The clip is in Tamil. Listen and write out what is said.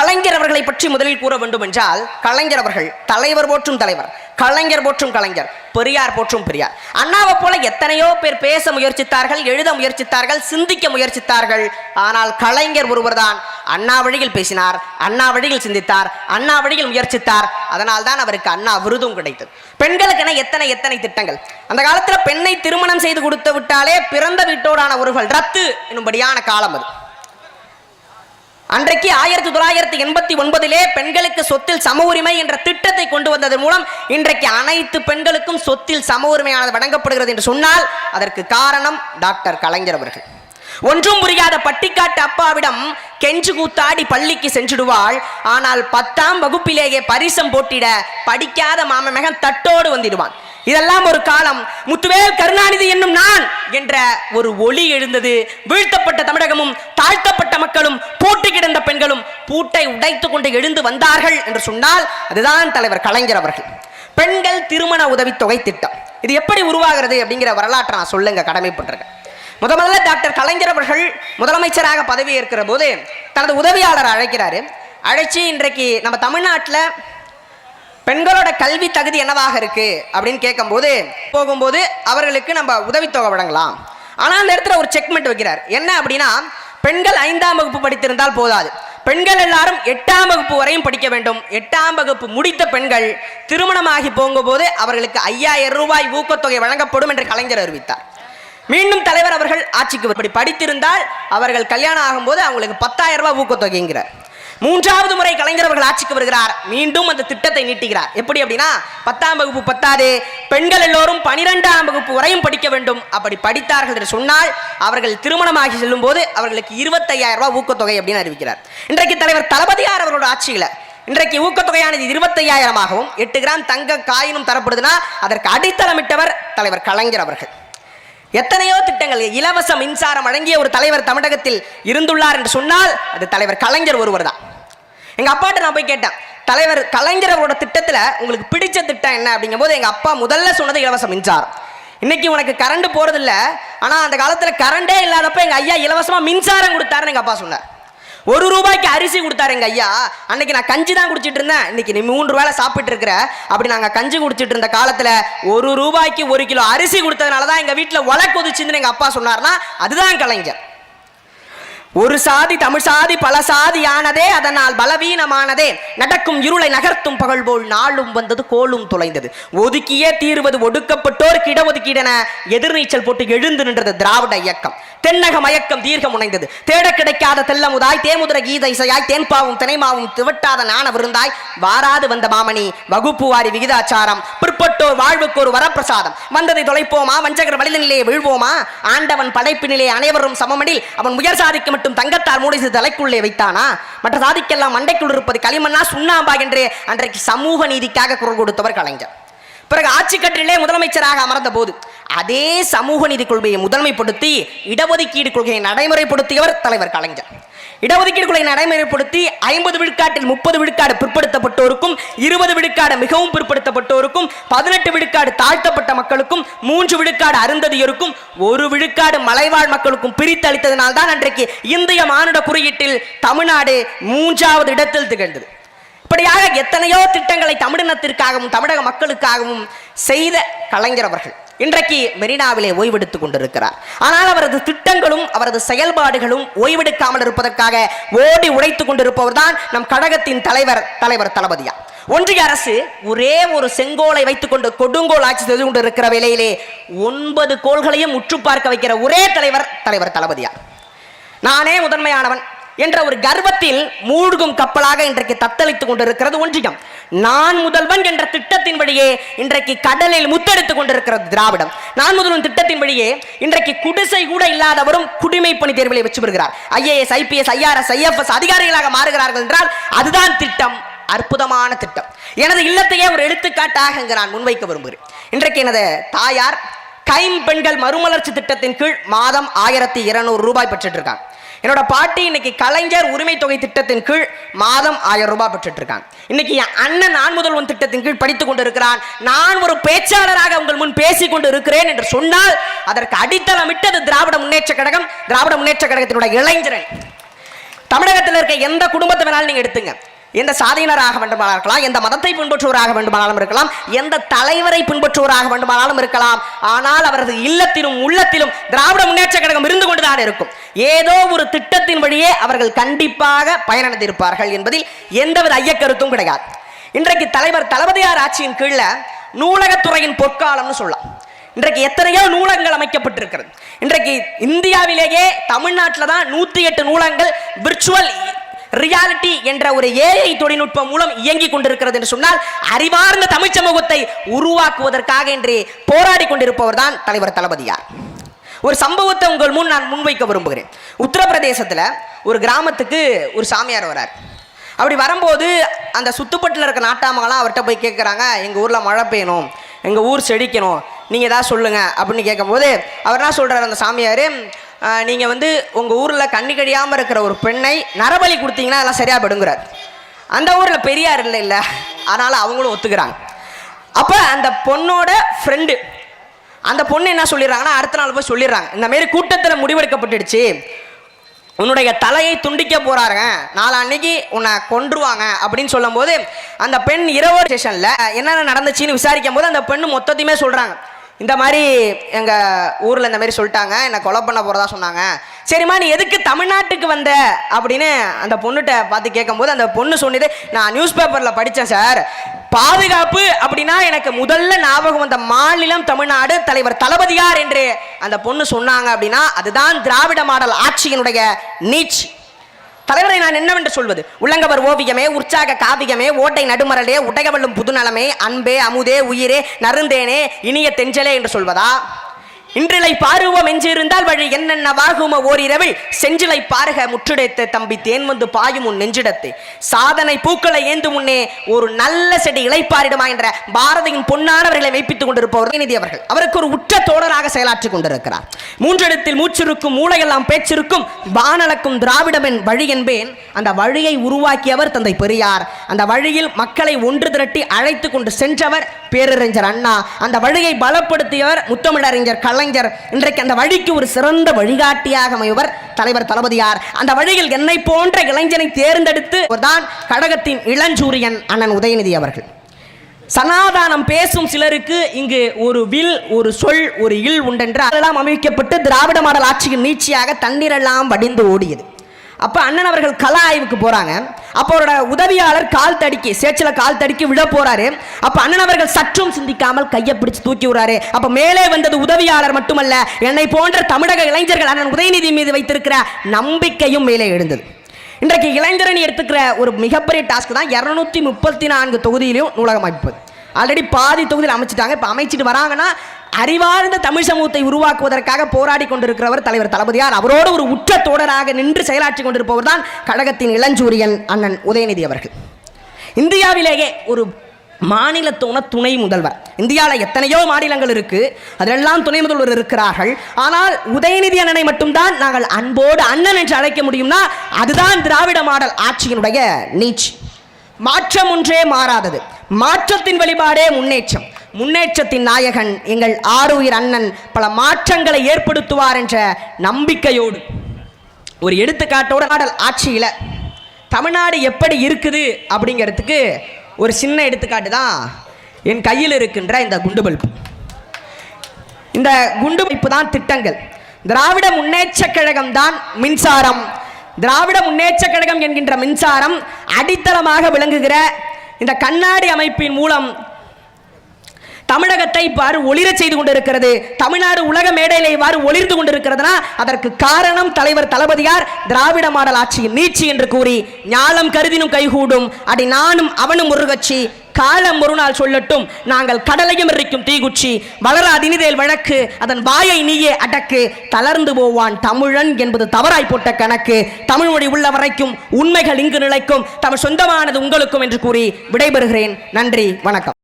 கலைஞர் அவர்களை பற்றி முதலில் கூற வேண்டும் என்றால் கலைஞர் அவர்கள் தலைவர் போற்றும் தலைவர் கலைஞர் போற்றும் கலைஞர் பெரியார் போற்றும் பெரியார். அண்ணாவை போல எத்தனையோ பேர் பேச முயற்சித்தார்கள் எழுத முயற்சித்தார்கள் சிந்திக்க முயற்சித்தார்கள். ஆனால் கலைஞர் ஒருவர்தான் அண்ணா வழியில் பேசினார் அண்ணா வழியில் சிந்தித்தார் அண்ணா வழியில் முயற்சித்தார். அதனால் தான் அவருக்கு அண்ணா விருதும் கிடைத்தது. பெண்களுக்கென எத்தனை எத்தனை திட்டங்கள்? அந்த காலத்துல பெண்ணை திருமணம் செய்து கொடுத்து விட்டாலே பிறந்த வீட்டோடான உறவுகள் ரத்து என்னும்படியான காலம் அது. அன்றைக்கு ஆயிரத்தி தொள்ளாயிரத்தி எண்பத்தி ஒன்பதிலே பெண்களுக்கு சொத்தில் சம உரிமை என்ற திட்டத்தை கொண்டு வந்ததன் மூலம் இன்றைக்கு அனைத்து பெண்களுக்கும் சொத்தில் சம உரிமையானது வழங்கப்படுகிறது என்று சொன்னால் அதற்கு காரணம் டாக்டர் கலைஞர் அவர்கள். ஒன்றும் புரியாத பட்டிக்காட்டு அப்பாவிடம் கெஞ்சு கூத்தாடி பள்ளிக்கு சென்றிடுவாள். ஆனால் பத்தாம் வகுப்பிலேயே பரிசம் போட்டிட படிக்காத மாமன் மகன் தட்டோடு வந்திடுவான். இதெல்லாம் ஒரு காலம். முத்துவேல் கருணாநிதி என்னும் நான் என்ற ஒரு ஒளி எழுந்தது. வீழ்த்தப்பட்ட தமிழகமும் தாழ்த்தப்பட்ட மக்களும் பூட்டு கிடந்த பெண்களும் பூட்டை உடைத்துக் கொண்டு எழுந்து வந்தார்கள் என்று சொன்னால் அதுதான் தலைவர் கலைஞர் அவர்கள். பெண்கள் திருமண உதவித்தொகை திட்டம். இது எப்படி உருவாகிறது அப்படிங்கிற வரலாற்றை நான் சொல்லுங்க கடமைப்பட்டிருக்கேன். முத முதல்ல டாக்டர் கலைஞர் அவர்கள் முதலமைச்சராக பதவி ஏற்கிற போது தனது உதவியாளரை அழைக்கிறாரு. அழைச்சி இன்றைக்கு நம்ம தமிழ்நாட்டில் பெண்களோட கல்வி தகுதி என்னவாக இருக்கு அப்படின்னு கேட்கும்போது போகும்போது அவர்களுக்கு நம்ம உதவித்தொகை வழங்கலாம். ஆனால் அந்த இடத்துல ஒரு செக்மெண்ட் வைக்கிறார். என்ன அப்படின்னா பெண்கள் ஐந்தாம் வகுப்பு படித்திருந்தால் போதாது. பெண்கள் எல்லாரும் எட்டாம் வகுப்பு வரையும் படிக்க வேண்டும். எட்டாம் வகுப்பு முடித்த பெண்கள் திருமணமாகி போகும்போது அவர்களுக்கு ஐயாயிரம் ரூபாய் ஊக்கத்தொகை வழங்கப்படும் என்று கலைஞர் அறிவித்தார். மீண்டும் தலைவர் அவர்கள் ஆட்சிக்கு இப்படி படித்திருந்தால் அவர்கள் கல்யாணம் ஆகும்போது அவங்களுக்கு பத்தாயிரம் ரூபாய் ஊக்கத்தொகைங்கிறார். மூன்றாவது முறை கலைஞர் அவர்கள் ஆட்சிக்கு வருகிறார். மீண்டும் அந்த திட்டத்தை நீட்டுகிறார். எப்படி அப்படின்னா பத்தாம் வகுப்பு பத்தாது பெண்கள் எல்லோரும் பனிரெண்டாம் வகுப்பு வரையும் படிக்க வேண்டும். அப்படி படித்தார்கள் என்று சொன்னால் அவர்கள் திருமணமாகி செல்லும் போது அவர்களுக்கு இருபத்தையாயிரம் ரூபாய் ஊக்கத்தொகை அப்படின்னு அறிவிக்கிறார். இன்றைக்கு தலைவர் தளபதியார் அவர்களோட ஆட்சியில இன்றைக்கு ஊக்கத்தொகையானது இருபத்தையாயிரமாகவும் எட்டு கிராம் தங்க காயினும் தரப்படுதுன்னா அதற்கு அடித்தளமிட்டவர் தலைவர் கலைஞர் அவர்கள். எத்தனையோ திட்டங்கள் இலவச மின்சாரம் வழங்கிய ஒரு தலைவர் தமிழகத்தில் இருந்துள்ளார் என்று சொன்னால் அது தலைவர் கலைஞர் ஒருவர் தான் எங்கள் அப்பாட்ட நான் போய் கேட்டேன் தலைவர் கலைஞரோட திட்டத்தில் உங்களுக்கு பிடிச்ச திட்டம் என்ன? அப்படிங்கும்போது எங்கள் அப்பா முதல்ல சொன்னது இலவச மின்சாரம். இன்னைக்கு உனக்கு கரண்ட் போகிறதில்ல ஆனால் அந்த காலத்தில் கரண்டே இல்லாதப்ப எங்கள் ஐயா இலவசமாக மின்சாரம் கொடுத்தாருன்னு எங்கள் அப்பா சொன்னார். ஒரு ரூபாய்க்கு அரிசி கொடுத்தாரு எங்கள் ஐயா. அன்னைக்கு நான் கஞ்சி தான் குடிச்சிட்டு இருந்தேன். இன்னைக்கு நீ மூன்று வேலை சாப்பிட்டு இருக்கிற. அப்படி நாங்கள் கஞ்சி குடிச்சிட்டு இருந்த காலத்தில் ஒரு ரூபாய்க்கு ஒரு கிலோ அரிசி கொடுத்ததுனால தான் எங்கள் வீட்டில் ஒலை கொதிச்சுன்னு எங்கள் அப்பா சொன்னார்னா அதுதான் கலைஞர். ஒரு சாதி தமிழ் சாதி பல சாதியானதே அதனால் பலவீனமானதே. நடக்கும் இருளை நகர்த்தும் பகல் போல் நாளும் வந்தது கோலும் தொலைந்தது. ஒதுக்கியே தீர்வது ஒடுக்கப்பட்டோருக்கு இடஒதுக்கீடென எதிர்நீச்சல் போட்டு எழுந்து நின்றது திராவிட இயக்கம். தென்னக மயக்கம் தீர்க்கம் முனைந்தது தேட கிடைக்காத தெல்லமுதாய் தேமுதிர கீத இசையாய் தேன்பாவும் தினைமாவும் திவட்டாத நாண விருந்தாய். வாராது வந்த மாமணி வகுப்பு வாரி விகிதாச்சாரம். பிற்பட்டோர் வாழ்வுக்கு ஒரு வரப்பிரசாதம். வந்ததை தொலைப்போமா? வஞ்சகர் வழிநிலையே வீழ்வோமா? ஆண்டவன் படைப்பினிலே அனைவரும் சமமனில். அவன் உயர் சாதிக்கு மட்டும் தங்கத்தால் மூடி தலைக்குள்ளே வைத்தானா? மற்ற சாதிக்கெல்லாம் மண்டைக்குள் இருப்பது களிமண்ணா சுண்ணாம்பா என்று அன்றைக்கு சமூக நீதிக்காக குரல் கொடுத்தவர் கலைஞர். பிறகு ஆட்சி கட்டிலே முதலமைச்சராக அமர்ந்த போது அதே சமூக நீதி கொள்கையை முதன்மைப்படுத்தி இடஒதுக்கீடு கொள்கையை நடைமுறைப்படுத்தியவர் தலைவர் கலைஞர். இடஒதுக்கீடு கொள்கையை நடைமுறைப்படுத்தி ஐம்பது விழுக்காட்டில் முப்பது விழுக்காடு பிற்படுத்தப்பட்டோருக்கும் இருபது விழுக்காடு மிகவும் பிற்படுத்தப்பட்டோருக்கும் பதினெட்டு விழுக்காடு தாழ்த்தப்பட்ட மக்களுக்கும் மூன்று விழுக்காடு அருந்ததியருக்கும் ஒரு விழுக்காடு மலைவாழ் மக்களுக்கும் பிரித்து அளித்ததனால் தான் அன்றைக்கு இந்திய மானுட குறியீட்டில் தமிழ்நாடு மூன்றாவது இடத்தில் திகழ்ந்தது. இப்படியாக எத்தனையோ திட்டங்களை தமிழினத்திற்காகவும் தமிழக மக்களுக்காகவும் செய்த கலைஞர் அவர்கள் இன்றைக்கு மெரினாவிலே ஓய்வெடுத்து கொண்டிருக்கிறார். ஆனால் அவரது திட்டங்களும் அவரது செயல்பாடுகளும் ஓய்வெடுக்காமல் இருப்பதற்காக ஓடி உழைத்துக் கொண்டிருப்பவர் தான் நம் கழகத்தின் தலைவர் தலைவர் தளபதியா ஒன்றிய அரசு ஒரே ஒரு செங்கோலை வைத்துக் கொண்டு கொடுங்கோல் ஆட்சி செய்து கொண்டிருக்கிற வேளையிலே ஒன்பது கோள்களையும் உற்று பார்க்க வைக்கிற ஒரே தலைவர் தலைவர் தளபதியா நானே முதன்மையானவன். என்ற ஒரு கர்வத்தில் மூழ்கும் கப்பலாக இன்றைக்கு தத்தளித்துக் கொண்டிருக்கிறது ஒன்றியம். நான் முதல்வன் என்ற திட்டத்தின் வழியே இன்றைக்கு கடலில் முத்தெடுத்துக் கொண்டிருக்கிறது திராவிடம். நான் முதல்வன் திட்டத்தின் வழியே இன்றைக்கு குடிசை கூட இல்லாதவரும் குடிமை பணி தேர்விலை வெற்றி பெறுகிறார். ஐஏஎஸ் ஐபிஎஸ் ஐஆர்எஸ் ஐஎஃப்எஸ் அதிகாரிகளாக மாறுகிறார்கள் என்றால் அதுதான் திட்டம் அற்புதமான திட்டம். எனது இல்லத்தையே ஒரு எடுத்துக்காட்டாக இங்கு நான் முன்வைக்க விரும்புகிறேன். இன்றைக்கு எனது தாயார் கைம் பெண்கள் மறுமலர்ச்சி திட்டத்தின் கீழ் மாதம் ஆயிரத்தி இருநூறு ரூபாய் பெற்றுட்டு இருக்காங்க என்னோட பாட்டி இன்னைக்கு கலைஞர் உரிமை தொகை திட்டத்தின் கீழ் மாதம் ஆயிரம் ரூபாய் பெற்றுட்டு இருக்காங்க இன்னைக்கு என் அண்ணன் நான் முதல்வன் திட்டத்தின் கீழ் படித்துக் கொண்டிருக்கிறான். நான் ஒரு பேச்சாளராக உங்கள் முன் பேசிக் கொண்டு இருக்கிறேன் என்று சொன்னால் அதற்கு அடித்தளமிட்டது திராவிட முன்னேற்ற கழகம் திராவிட முன்னேற்ற கழகத்தினுடைய இளைஞரன். தமிழகத்தில் இருக்க எந்த குடும்பத்தை வேணாலும் நீங்க எடுத்துங்க. எந்த சாதியினராக வேண்டுமானாலும் இருக்கலாம் எந்த மதத்தை பின்பற்றுவராக வேண்டுமானாலும் இருக்கலாம் எந்த தலைவரை பின்பற்றுவராக வேண்டுமானாலும் இருக்கலாம். ஆனால் அவரது இல்லத்திலும் உள்ளத்திலும் திராவிட முன்னேற்ற கழகம் இருந்து கொண்டுதான் இருக்கும். ஏதோ ஒரு திட்டத்தின் வழியே அவர்கள் கண்டிப்பாக பயனடைந்திருப்பார்கள் என்பதில் எந்தவித ஐயக்கருத்தும் கிடையாது. இன்றைக்கு தலைவர் தளபதியார் ஆட்சியின் கீழே நூலகத்துறையின் பொற்காலம்னு சொல்லலாம். இன்றைக்கு எத்தனையோ நூலகங்கள் அமைக்கப்பட்டிருக்கிறது. இன்றைக்கு இந்தியாவிலேயே தமிழ்நாட்டில் தான் நூற்றி எட்டு நூலகங்கள் விர்ச்சுவல் ரியாலிட்டி என்ற ஒரு ஏஐ தொழில்நுட்பம் மூலம் இயங்கி கொண்டிருக்கிறது என்று சொன்னால் அறிவார்ந்த தமிழ் சமூகத்தை உருவாக்குவதற்காக இன்று போராடி கொண்டிருப்பவர் தான் தலைவர் தளபதியார். ஒரு சம்பவத்தை உங்கள் முன் நான் முன்வைக்க விரும்புகிறேன். உத்தரப்பிரதேசத்தில் ஒரு கிராமத்துக்கு ஒரு சாமியார் வரார். அப்படி வரும்போது அந்த சுத்துப்பட்டில் இருக்க நாட்டாமங்களாம் அவர்கிட்ட போய் கேட்குறாங்க எங்கள் ஊரில் மழை பெய்யணும் எங்கள் ஊர் செழிக்கணும் நீங்கள் ஏதாவது சொல்லுங்கள் அப்படின்னு கேட்கும்போது அவர் என்ன சொல்கிறார் அந்த சாமியார் நீங்கள் வந்து உங்கள் ஊரில் கண்ணி கழியாமல் இருக்கிற ஒரு பெண்ணை நரபலி கொடுத்தீங்கன்னா அதெல்லாம் சரியாக படுங்கிறார் அந்த ஊரில் பெரியார் இல்லை இல்லை. அதனால் அவங்களும் ஒத்துக்கிறாங்க. அப்போ அந்த பொண்ணோட ஃப்ரெண்டு அந்த பொண்ணு என்ன சொல்லிடுறாங்கன்னா அடுத்த நாள் போய் சொல்லிடுறாங்க. இந்த மாரி கூட்டத்தில் முடிவெடுக்கப்பட்டுடுச்சு. உன்னுடைய தலையை துண்டிக்க போறாருங்க. நாளான்னைக்கு உன்னை கொன்றுவாங்க அப்படின்னு சொல்லும்போது அந்த பெண் இரவு ஸ்டேஷனில் என்னென்ன நடந்துச்சுன்னு விசாரிக்கும் போது அந்த பெண்ணு மொத்தத்தையுமே சொல்கிறாங்க இந்த மாதிரி எங்கள் ஊரில் இந்த மாதிரி சொல்லிட்டாங்க. என்னை கொலை பண்ண போகிறதா சொன்னாங்க. சரிம்மா நீ எதுக்கு தமிழ்நாட்டுக்கு வந்த? அப்படின்னு அந்த பொண்ணுகிட்ட பார்த்து கேட்கும்போது அந்த பொண்ணு சொன்னது நான் நியூஸ் பேப்பரில் படித்தேன் சார். பாதுகாப்பு அப்படின்னா எனக்கு முதல்ல ஞாபகம் வந்த மாநிலம் தமிழ்நாடு தலைவர் தளபதியார் என்று அந்த பொண்ணு சொன்னாங்க அப்படின்னா அதுதான் திராவிட மாடல் ஆட்சியினுடைய நீட்சி. தலைவரை நான் என்னவென்று சொல்வது? உள்ளங்கவர் ஓவியமே உற்சாக காவியமே ஓட்டை நடுமரலே உடையவள்ளும் புதுநலமே அன்பே அமுதே உயிரே நருந்தேனே இனிய தெஞ்சலே என்று சொல்வதா? இன்றிலை பாருவோம் என்றிருந்தால் வழி என்னென்னவாகும ஓரிரவில். செஞ்சிலை பாருக முற்றுடைத்த தம்பி தேன் வந்து பாயும் உன் நெஞ்சிடத்து. சாதனை பூக்களை ஏந்து முன்னே ஒரு நல்ல செடி இளைப்பாரிடுமா என்ற பாரதியின் பொன்னானவர்களை மெய்ப்பித்துக் கொண்டிருப்பவர் நிதி அவர்கள். அவருக்கு ஒரு உற்ற தோழராக செயலாற்றிக் கொண்டிருக்கிறார். மூன்றெழுத்தில் மூச்சிருக்கும் மூளையெல்லாம் பேச்சிருக்கும் வானலக்கும் திராவிடமென் வழி என்பேன். அந்த வழியை உருவாக்கியவர் தந்தை பெரியார். அந்த வழியில் மக்களை ஒன்று திரட்டி அழைத்து கொண்டு சென்றவர் பேரறிஞர் அண்ணா. அந்த வழியை பலப்படுத்தியவர் முத்தமிழறிஞர் கலைஞர். இன்றைக்கு அந்த வழிக்கு ஒரு சிறந்த வழிகாட்டியாக அமைவர் தலைவர் தளபதியார். அந்த வழியில் என்னை போன்ற இளைஞனை தேர்ந்தெடுத்து தான் கழகத்தின் இளஞ்சூரியன் அண்ணன் உதயநிதி அவர்கள். சனாதானம் பேசும் சிலருக்கு இங்கு ஒரு வில் ஒரு சொல் ஒரு இல் உண்டென்று அதெல்லாம் அமைக்கப்பட்டு திராவிட மாடல் ஆட்சியின் நீட்சியாக தண்ணீரெல்லாம் வடிந்து ஓடியது. அப்போ அண்ணன் அவர்கள் கல ஆய்வுக்கு போகிறாங்க அப்போ அவரோட உதவியாளர் கால் தடுக்கி சேச்சில் கால் தடுக்கி விழ போகிறாரு அப்போ அண்ணன் அவர்கள் சற்றும் சிந்திக்காமல் கையை பிடிச்சு தூக்கி விடுறாரு. அப்போ மேலே வந்தது உதவியாளர் மட்டுமல்ல என்னை போன்ற தமிழக இளைஞர்கள் அண்ணன் உதயநிதி மீது வைத்திருக்கிற நம்பிக்கையும் மேலே எழுந்தது. இன்றைக்கு இளைஞரணி எடுத்துக்கிற ஒரு மிகப்பெரிய டாஸ்க் தான் இரநூத்தி முப்பத்தி நான்கு தொகுதியிலையும் நூலகம் அமைப்பது ஆல்ரெடி பாதி தொகுதியில் அமைச்சிட்டாங்க. இப்போ அமைச்சிட்டு வராங்கன்னா அறிவார்ந்த தமிழ் சமூகத்தை உருவாக்குவதற்காக போராடி கொண்டிருக்கிறவர் தலைவர் தளபதியார். அவரோடு ஒரு உற்ற தோழராக நின்று செயலாற்றி கொண்டிருப்பவர் தான் கழகத்தின் இளஞ்சூரியன் அண்ணன் உதயநிதி அவர்கள். இந்தியாவிலேயே ஒரு மாநிலத்தோன துணை முதல்வர். இந்தியாவில் எத்தனையோ மாநிலங்கள் இருக்கு. அதெல்லாம் துணை முதல்வர் இருக்கிறார்கள். ஆனால் உதயநிதி அண்ணனை மட்டும்தான் நாங்கள் அன்போடு அண்ணன் என்று அழைக்க முடியும்னா அதுதான் திராவிட மாடல் ஆட்சியினுடைய நீச்சி மாற்றம் ஒன்றே மாறாதது. மாற்றத்தின் வழிபாடே முன்னேற்றம். முன்னேற்றத்தின் நாயகன் எங்கள் ஆறுயிர் அண்ணன் பல மாற்றங்களை ஏற்படுத்துவார் என்ற நம்பிக்கையோடு. ஒரு எடுத்துக்காட்டோட நாடல் ஆட்சியில் தமிழ்நாடு எப்படி இருக்குது அப்படிங்கிறதுக்கு ஒரு சின்ன எடுத்துக்காட்டு தான் என் கையில் இருக்கின்ற இந்த குண்டு பல்பு. இந்த குண்டு பல்பு தான் திட்டங்கள். திராவிட முன்னேற்ற கழகம் தான் மின்சாரம். திராவிட முன்னேற்ற கழகம் என்கின்ற மின்சாரம் அடித்தளமாக விளங்குகிற இந்த கண்ணாடி அமைப்பின் மூலம் தமிழகத்தை இவ்வாறு ஒளிரச் செய்து கொண்டிருக்கிறது. தமிழ்நாடு உலக மேடையில் இவ்வாறு ஒளிர்ந்து கொண்டிருக்கிறதுனா அதற்கு காரணம் தலைவர் தளபதியார் திராவிட மாடல் ஆட்சியின் நீட்சி என்று கூறி ஞாலம் கருதினும் கைகூடும். அடி நானும் அவனும் முருகச்சி காலம் ஒரு நாள் சொல்லட்டும் நாங்கள் கடலையும் எரிக்கும் தீகுச்சி வளராதினிதேல் வழக்கு அதன் வாயை நீயே அடக்கு. தளர்ந்து போவான் தமிழன் என்பது தவறாய் போட்ட கணக்கு. தமிழ் மொழி உள்ள வரைக்கும் உண்மைகள் இங்கு நிலைக்கும். தமிழ் சொந்தமானது உங்களுக்கும் என்று கூறி விடைபெறுகிறேன். நன்றி வணக்கம்.